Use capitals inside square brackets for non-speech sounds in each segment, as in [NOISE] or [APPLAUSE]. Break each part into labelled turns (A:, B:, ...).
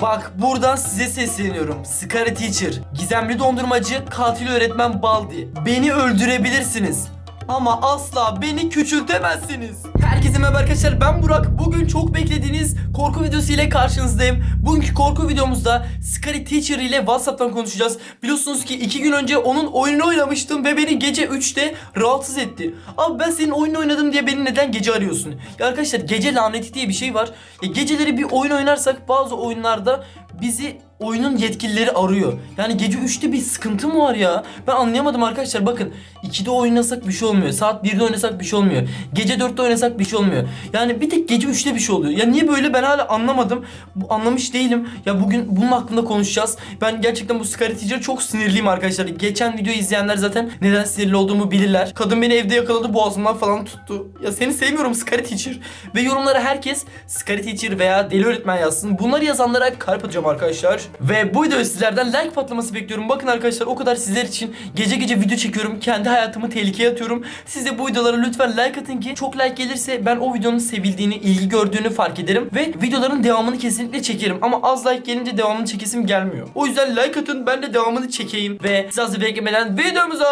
A: Bak buradan size sesleniyorum. Scary Teacher, gizemli dondurmacı, katil öğretmen Baldi. Beni öldürebilirsiniz. Ama asla beni küçültemezsiniz. Herkese merhaba arkadaşlar ben Burak. Bugün çok beklediğiniz korku videosu ile karşınızdayım. Bugünkü korku videomuzda Scary Teacher ile Whatsapp'tan konuşacağız. Biliyorsunuz ki iki gün önce onun oyununu oynamıştım ve beni gece 3'te rahatsız etti. Abi ben senin oyununu oynadım diye beni neden gece arıyorsun? Ya arkadaşlar gece laneti diye bir şey var. Ya geceleri bir oyun oynarsak bazı oyunlarda bizi oyunun yetkilileri arıyor. Yani gece 3'te bir sıkıntı mı var ya? Ben anlayamadım arkadaşlar. Bakın 2'de oynasak bir şey olmuyor. Saat 1'de oynasak bir şey olmuyor. Gece 4'te oynasak bir şey olmuyor. Yani bir tek gece 3'te bir şey oluyor. Ya niye böyle ben hala anlamadım. Anlamış değilim. Ya bugün bunun hakkında konuşacağız. Ben gerçekten bu Teacher'a çok sinirliyim arkadaşlar. Geçen videoyu izleyenler zaten neden sinirli olduğumu bilirler. Kadın beni evde yakaladı boğazımdan falan tuttu. Ya seni sevmiyorum Teacher. Ve yorumlara herkes Teacher veya deli öğretmen yazsın. Bunları yazanlara kalp atacağım arkadaşlar. Ve bu videoyu sizlerden like patlaması bekliyorum. Bakın arkadaşlar o kadar sizler için gece gece video çekiyorum. Kendi hayatımı tehlikeye atıyorum. Siz de bu videolara lütfen like atın ki çok like gelirse ben o videonun sevildiğini, ilgi gördüğünü fark ederim. Ve videoların devamını kesinlikle çekerim. Ama az like gelince devamını çekesim gelmiyor. O yüzden like atın ben de devamını çekeyim. Ve siz hazır beklemeden videomuza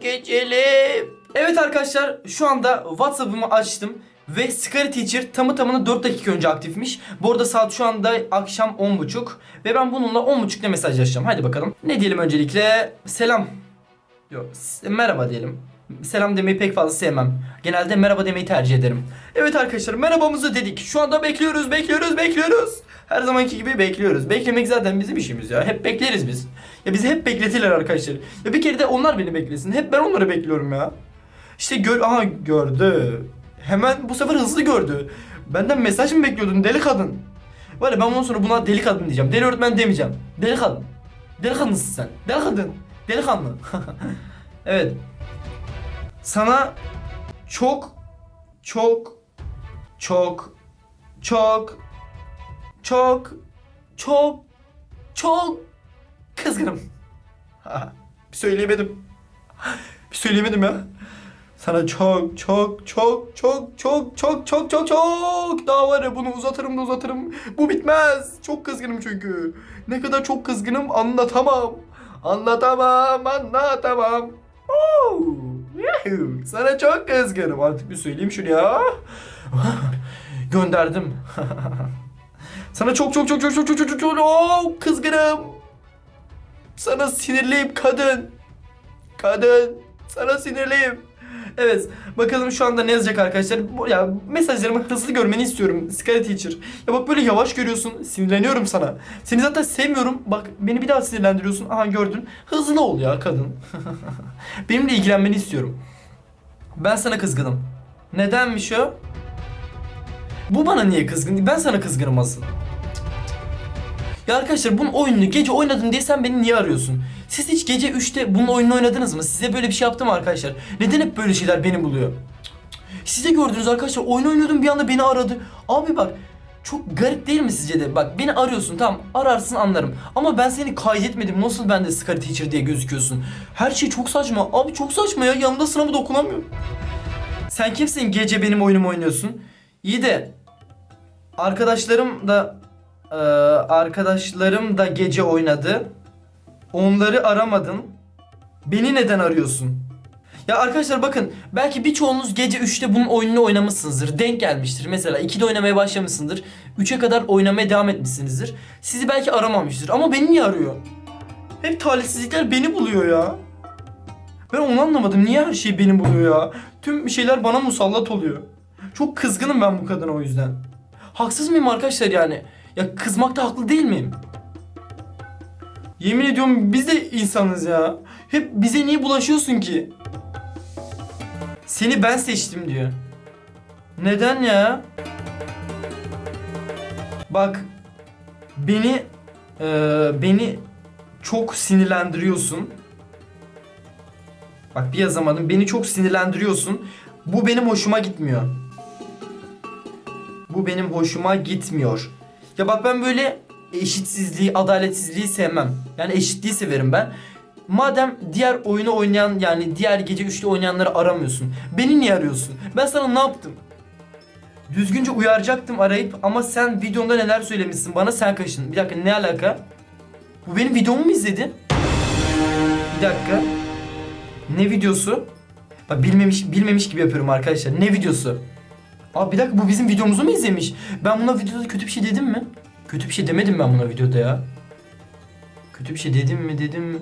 A: geçelim. Evet arkadaşlar şu anda Whatsapp'ımı açtım. Ve Scary Teacher tamı tamına 4 dakika önce aktifmiş. Bu arada saat şu anda akşam 10.30. Ve ben bununla 10.30'da mesajlaşacağım. Hadi bakalım. Ne diyelim öncelikle? Selam. Yok, merhaba diyelim. Selam demeyi pek fazla sevmem. Genelde merhaba demeyi tercih ederim. Evet arkadaşlar merhabamızı dedik. Şu anda bekliyoruz, bekliyoruz, bekliyoruz. Her zamanki gibi bekliyoruz. Beklemek zaten bizim işimiz ya. Hep bekleriz biz. Ya bizi hep bekletirler arkadaşlar. Ya bir kere de onlar beni beklesin. Hep ben onları bekliyorum ya. İşte gör aha gördü. Hemen bu sefer hızlı gördü. Benden mesaj mı bekliyordun deli kadın? Var ya ben bundan sonra buna deli kadın diyeceğim. Deli öğretmen demeyeceğim. Deli kadın. Deli kadınsın sen. Deli kadın. Delikanlı. [LAUGHS] evet. Sana çok çok çok çok çok çok çok kızgınım. [LAUGHS] bir söyleyemedim. Bir söyleyemedim ya. Sana çok çok çok çok çok çok çok çok çok daha var ya bunu uzatırım da uzatırım. Bu bitmez. Çok kızgınım çünkü. Ne kadar çok kızgınım anlatamam. Anlatamam, anlatamam. Yuhu. Sana çok kızgınım. Artık bir söyleyeyim şunu ya. Gönderdim. Sana çok çok çok çok çok çok çok çok çok Oo, kızgınım. Sana sinirliyim kadın. Kadın. Sana sinirliyim. Evet. Bakalım şu anda ne yazacak arkadaşlar. Bu- Ya mesajlarımı hızlı görmeni istiyorum. Scary Teacher. Ya bak böyle yavaş görüyorsun. Sinirleniyorum sana. Seni zaten sevmiyorum. Bak beni bir daha sinirlendiriyorsun. Aha gördün. Hızlı ol ya kadın. [LAUGHS] Benimle ilgilenmeni istiyorum. Ben sana kızgınım. Nedenmiş o? Bu bana niye kızgın? Ben sana kızgınım asıl. Ya arkadaşlar bunun oyununu gece oynadım diye sen beni niye arıyorsun? Siz hiç gece 3'te bunun oyununu oynadınız mı? Size böyle bir şey yaptı mı arkadaşlar? Neden hep böyle şeyler beni buluyor? Siz de gördünüz arkadaşlar oyun oynuyordum bir anda beni aradı. Abi bak çok garip değil mi sizce de? Bak beni arıyorsun tamam ararsın anlarım. Ama ben seni kaydetmedim. Nasıl bende Scary Teacher diye gözüküyorsun? Her şey çok saçma. Abi çok saçma ya. Yanımda sınavı dokunamıyorum. Sen kimsin gece benim oyunumu oynuyorsun? İyi de arkadaşlarım da eee, arkadaşlarım da gece oynadı. Onları aramadın. Beni neden arıyorsun? Ya arkadaşlar bakın belki birçoğunuz gece 3'te bunun oyununu oynamışsınızdır. Denk gelmiştir. Mesela 2'de oynamaya başlamışsındır. 3'e kadar oynamaya devam etmişsinizdir. Sizi belki aramamıştır ama beni niye arıyor? Hep talihsizlikler beni buluyor ya. Ben onu anlamadım. Niye her şey beni buluyor ya? Tüm şeyler bana musallat oluyor. Çok kızgınım ben bu kadına o yüzden. Haksız mıyım arkadaşlar yani? Ya kızmakta haklı değil miyim? Yemin ediyorum biz de insanız ya. Hep bize niye bulaşıyorsun ki? Seni ben seçtim diyor. Neden ya? Bak beni eee, beni çok sinirlendiriyorsun. Bak bir yazamadım. Beni çok sinirlendiriyorsun. Bu benim hoşuma gitmiyor. Bu benim hoşuma gitmiyor. Ya bak ben böyle eşitsizliği, adaletsizliği sevmem. Yani eşitliği severim ben. Madem diğer oyunu oynayan yani diğer gece 3'te oynayanları aramıyorsun. Beni niye arıyorsun? Ben sana ne yaptım? Düzgünce uyaracaktım arayıp ama sen videonda neler söylemişsin bana sen kaşın. Bir dakika ne alaka? Bu benim videomu mu izledin? Bir dakika. Ne videosu? Bak bilmemiş bilmemiş gibi yapıyorum arkadaşlar. Ne videosu? Abi bir dakika bu bizim videomuzu mu izlemiş? Ben buna videoda kötü bir şey dedim mi? Kötü bir şey demedim ben buna videoda ya. Kötü bir şey dedim mi dedim mi?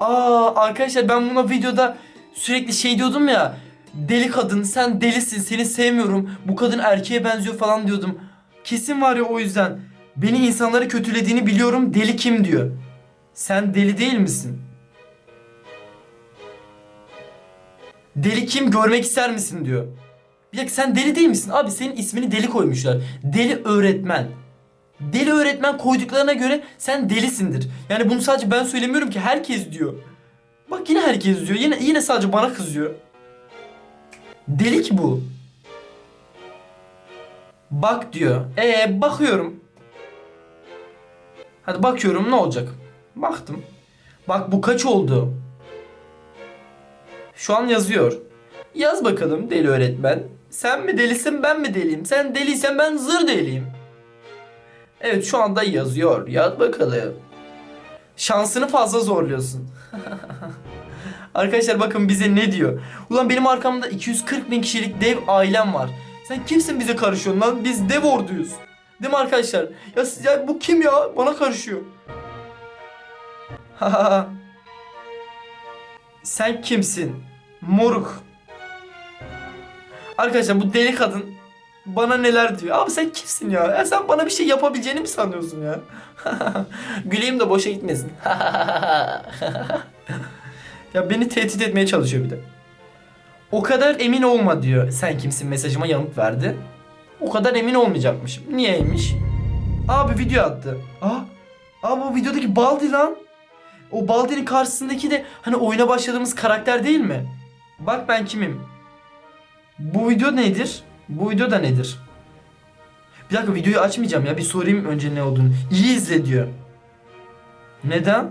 A: Aa arkadaşlar ben buna videoda sürekli şey diyordum ya. Deli kadın sen delisin seni sevmiyorum. Bu kadın erkeğe benziyor falan diyordum. Kesin var ya o yüzden. Beni insanları kötülediğini biliyorum deli kim diyor. Sen deli değil misin? Deli kim görmek ister misin diyor. Bir dakika sen deli değil misin? Abi senin ismini deli koymuşlar. Deli öğretmen. Deli öğretmen koyduklarına göre sen delisindir. Yani bunu sadece ben söylemiyorum ki herkes diyor. Bak yine herkes diyor. Yine yine sadece bana kızıyor. Deli ki bu. Bak diyor. Ee bakıyorum. Hadi bakıyorum ne olacak? Baktım. Bak bu kaç oldu? Şu an yazıyor. Yaz bakalım deli öğretmen. Sen mi delisin ben mi deliyim? Sen deliysen ben zır deliyim. Evet şu anda yazıyor. Yaz bakalım. Şansını fazla zorluyorsun. [LAUGHS] Arkadaşlar bakın bize ne diyor. Ulan benim arkamda 240 bin kişilik dev ailem var. Sen kimsin bize karışıyorsun lan? Biz dev orduyuz. Değil mi arkadaşlar? Ya, ya bu kim ya? Bana karışıyor. [LAUGHS] Sen kimsin? Moruk. Arkadaşlar bu deli kadın bana neler diyor. Abi sen kimsin ya? ya sen bana bir şey yapabileceğini mi sanıyorsun ya? [LAUGHS] Güleyim de boşa gitmesin. [LAUGHS] ya beni tehdit etmeye çalışıyor bir de. O kadar emin olma diyor. Sen kimsin mesajıma yanıt verdi. O kadar emin olmayacakmışım. Niyeymiş? Abi video attı. Aa, aa bu videodaki Baldi lan. O Baldi'nin karşısındaki de hani oyuna başladığımız karakter değil mi? Bak ben kimim? Bu video nedir? Bu video da nedir? Bir dakika videoyu açmayacağım ya bir sorayım önce ne olduğunu. İyi izle diyor. Neden?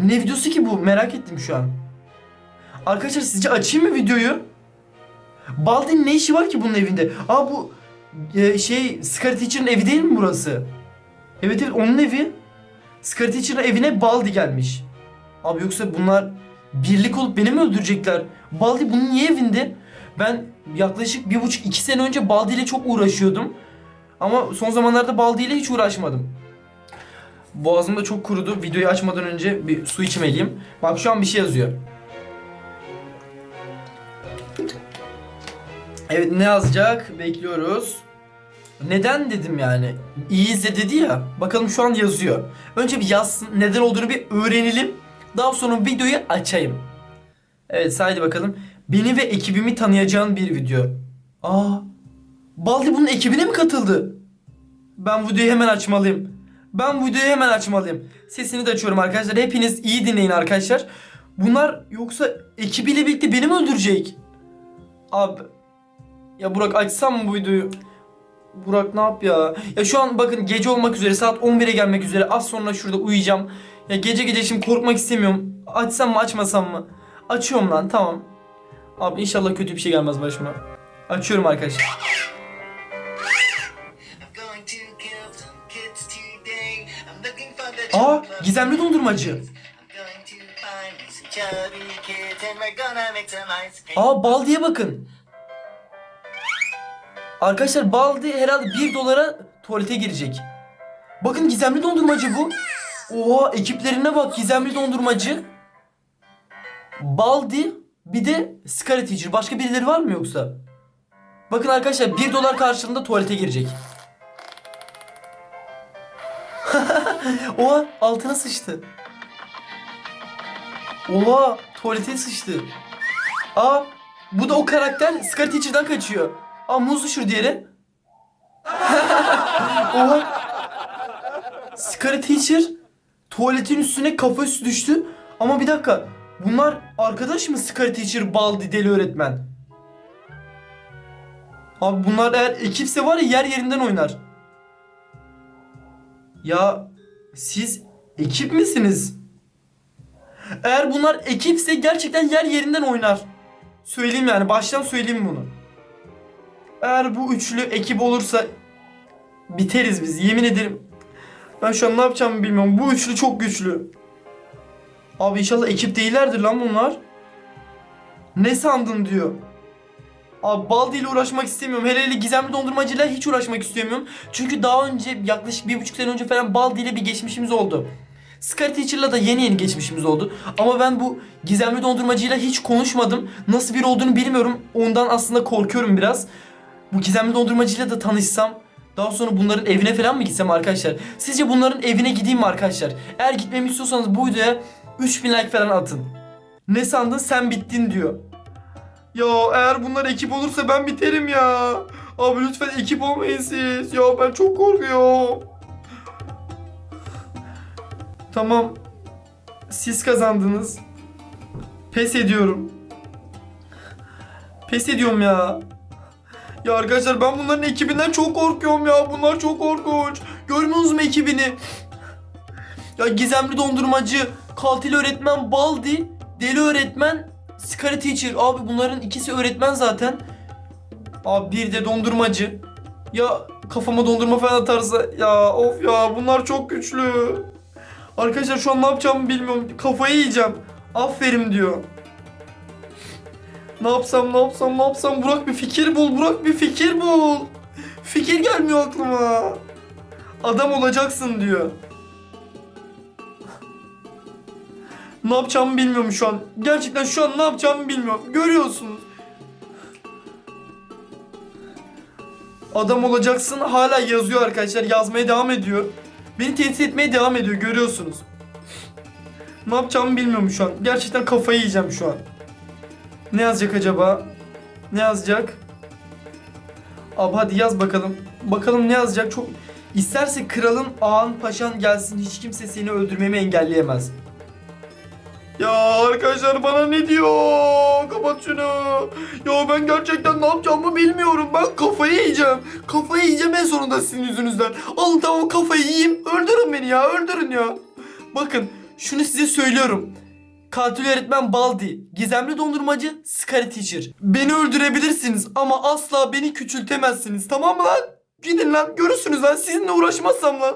A: Ne videosu ki bu? Merak ettim şu an. Arkadaşlar sizce açayım mı videoyu? Baldi'nin ne işi var ki bunun evinde? Aa bu e, şey Scar Teacher'ın evi değil mi burası? Evet evet onun evi. Scar Teacher'ın evine Baldi gelmiş. Abi yoksa bunlar birlik olup beni mi öldürecekler? Baldi bunun niye evinde? Ben yaklaşık bir buçuk iki sene önce Baldi ile çok uğraşıyordum. Ama son zamanlarda Baldi ile hiç uğraşmadım. Boğazım da çok kurudu. Videoyu açmadan önce bir su içmeliyim. Bak şu an bir şey yazıyor. Evet ne yazacak? Bekliyoruz. Neden dedim yani. İyi izle dedi ya. Bakalım şu an yazıyor. Önce bir yazsın. Neden olduğunu bir öğrenelim. Daha sonra videoyu açayım. Evet haydi bakalım. Beni ve ekibimi tanıyacağın bir video. Aa. Baldi bunun ekibine mi katıldı? Ben videoyu hemen açmalıyım. Ben videoyu hemen açmalıyım. Sesini de açıyorum arkadaşlar. Hepiniz iyi dinleyin arkadaşlar. Bunlar yoksa ekibiyle birlikte beni mi öldürecek? Abi. Ya Burak açsam mı bu videoyu? Burak ne yap ya? Ya şu an bakın gece olmak üzere saat 11'e gelmek üzere az sonra şurada uyuyacağım. Ya gece gece şimdi korkmak istemiyorum. Açsam mı açmasam mı? Açıyorum lan tamam. Abi inşallah kötü bir şey gelmez başıma. Açıyorum arkadaşlar. Aa gizemli dondurmacı. Aa Baldi'ye bakın. Arkadaşlar Baldi herhalde 1 dolara tuvalete girecek. Bakın gizemli dondurmacı bu. Oha ekiplerine bak gizemli dondurmacı. Baldi bir de Scarlet Teacher. Başka birileri var mı yoksa? Bakın arkadaşlar 1 dolar karşılığında tuvalete girecek. [LAUGHS] Oha altına sıçtı. Oha tuvalete sıçtı. Aa bu da o karakter Scar Teacher'dan kaçıyor. Aa muz düşür diğeri. [LAUGHS] Oha. Scar Teacher tuvaletin üstüne kafa üstü düştü. Ama bir dakika. Bunlar arkadaş mı Scar Teacher Baldi deli öğretmen? Abi bunlar eğer ekipse var ya yer yerinden oynar. Ya siz ekip misiniz? Eğer bunlar ekipse gerçekten yer yerinden oynar. Söyleyeyim yani baştan söyleyeyim bunu. Eğer bu üçlü ekip olursa biteriz biz yemin ederim. Ben şu an ne yapacağımı bilmiyorum. Bu üçlü çok güçlü. Abi inşallah ekip değillerdir lan bunlar. Ne sandın diyor. Abi Baldi ile uğraşmak istemiyorum. Hele hele gizemli dondurmacıyla hiç uğraşmak istemiyorum. Çünkü daha önce yaklaşık bir buçuk sene önce falan Baldi ile bir geçmişimiz oldu. Sky Teacher'la da yeni yeni geçmişimiz oldu. Ama ben bu gizemli dondurmacıyla hiç konuşmadım. Nasıl biri olduğunu bilmiyorum. Ondan aslında korkuyorum biraz. Bu gizemli dondurmacıyla da tanışsam daha sonra bunların evine falan mı gitsem arkadaşlar? Sizce bunların evine gideyim mi arkadaşlar? Eğer gitmemi istiyorsanız bu videoya 3000 like falan atın. Ne sandın sen bittin diyor. Ya eğer bunlar ekip olursa ben biterim ya. Abi lütfen ekip olmayın siz. Ya ben çok korkuyorum. Tamam. Siz kazandınız. Pes ediyorum. Pes ediyorum ya. Ya arkadaşlar ben bunların ekibinden çok korkuyorum ya. Bunlar çok korkunç. Görmüyorsunuz mu ekibini? Ya gizemli dondurmacı, katil öğretmen Baldi, deli öğretmen Scary Teacher. Abi bunların ikisi öğretmen zaten. Abi bir de dondurmacı. Ya kafama dondurma falan atarsa ya of ya bunlar çok güçlü. Arkadaşlar şu an ne yapacağımı bilmiyorum. Kafayı yiyeceğim. Aferin diyor. Ne yapsam ne yapsam ne yapsam Burak bir fikir bul Burak bir fikir bul. Fikir gelmiyor aklıma. Adam olacaksın diyor. Ne yapacağımı bilmiyorum şu an. Gerçekten şu an ne yapacağımı bilmiyorum. Görüyorsunuz. Adam olacaksın hala yazıyor arkadaşlar. Yazmaya devam ediyor. Beni tehdit etmeye devam ediyor görüyorsunuz. Ne yapacağımı bilmiyorum şu an. Gerçekten kafayı yiyeceğim şu an. Ne yazacak acaba? Ne yazacak? Abi hadi yaz bakalım. Bakalım ne yazacak? Çok isterse kralın, ağan, paşan gelsin. Hiç kimse seni öldürmemi engelleyemez. Ya arkadaşlar bana ne diyor? Kapat şunu. Ya ben gerçekten ne yapacağımı bilmiyorum. Ben kafayı yiyeceğim. Kafayı yiyeceğim en sonunda sizin yüzünüzden. Alın tamam kafayı yiyeyim. Öldürün beni ya öldürün ya. Bakın şunu size söylüyorum. Katil öğretmen Baldi, gizemli dondurmacı Scary Teacher. Beni öldürebilirsiniz ama asla beni küçültemezsiniz tamam mı lan? Gidin lan görürsünüz lan sizinle uğraşmazsam lan.